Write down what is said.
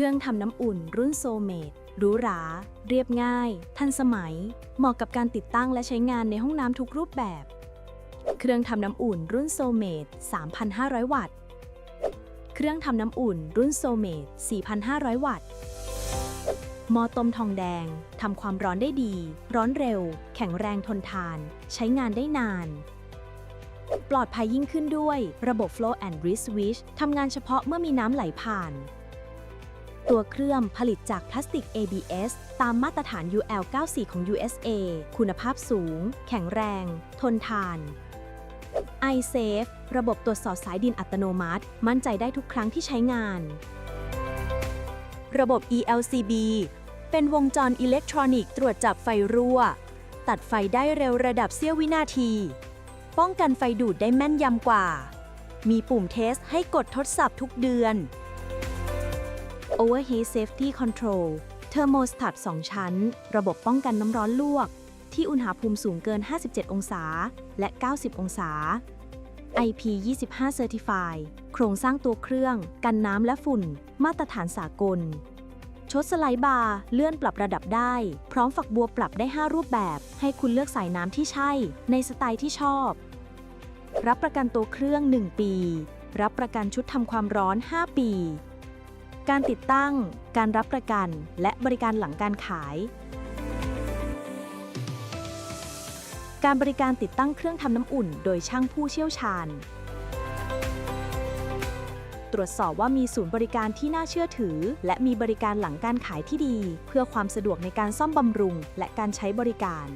ครื่องทำน้ำอุ่นรุ่นโซเมดหรูหรา เรียบง่าย ทันสมัย เหมาะกับการติดตั้งและใช้งานในห้องน้ำทุกรูปแบบ เครื่องทำน้ำอุ่นรุ่นโซเมด3,500 วัตต์ เครื่องทำน้ำอุ่นรุ่นโซเมด4,500 วัตต์หม้อต้มทองแดงทำความร้อนได้ดี ร้อนเร็ว แข็งแรงทนทาน ใช้งานได้นาน ปลอดภัยยิ่งขึ้นด้วย ระบบ Flow and Breeze Switch ทำงานเฉพาะเมื่อมีน้ำไหลผ่าน ตัวเครื่องผลิตจากพลาสติก ABS ตามมาตรฐาน UL 94 ของ USA คุณภาพสูง แข็งแรง ทนทาน iSafe ระบบตรวจสอบสายดินอัตโนมัติ มั่นใจได้ทุกครั้งที่ใช้งาน ระบบ ELCB เป็นวงจรอิเล็กทรอนิกส์ตรวจจับไฟรั่ว ตัดไฟได้เร็วระดับเสี้ยววินาที ป้องกันไฟดูดได้แม่นยำกว่า มีปุ่มเทสให้กดทดสอบทุกเดือน Overheat Safety Control Thermostat 2ชั้น ระบบป้องกันน้ำร้อนลวก ที่อุณหภูมิสูงเกิน 57 องศา และ 90 องศา IP25 Certify โครงสร้างตัวเครื่อง กันน้ำและฝุ่น มาตรฐานสากล ชดสไลด์บาร์ เลื่อนปรับระดับได้ พร้อมฝักบัวปรับได้ 5 รูปแบบ ให้คุณเลือกสายน้ำที่ใช่ ในสไตล์ที่ชอบ รับประกันตัวเครื่อง 1 ปี รับประกันชุดทำความร้อน 5 ปี การติดตั้ง การรับประกัน และบริการหลังการขาย การบริการติดตั้งเครื่องทำน้ำอุ่น โดยช่างผู้เชี่ยวชาญ ตรวจสอบว่ามีศูนย์บริการที่น่าเชื่อถือ และมีบริการหลังการขายที่ดี เพื่อความสะดวกในการซ่อมบำรุง และการใช้บริการ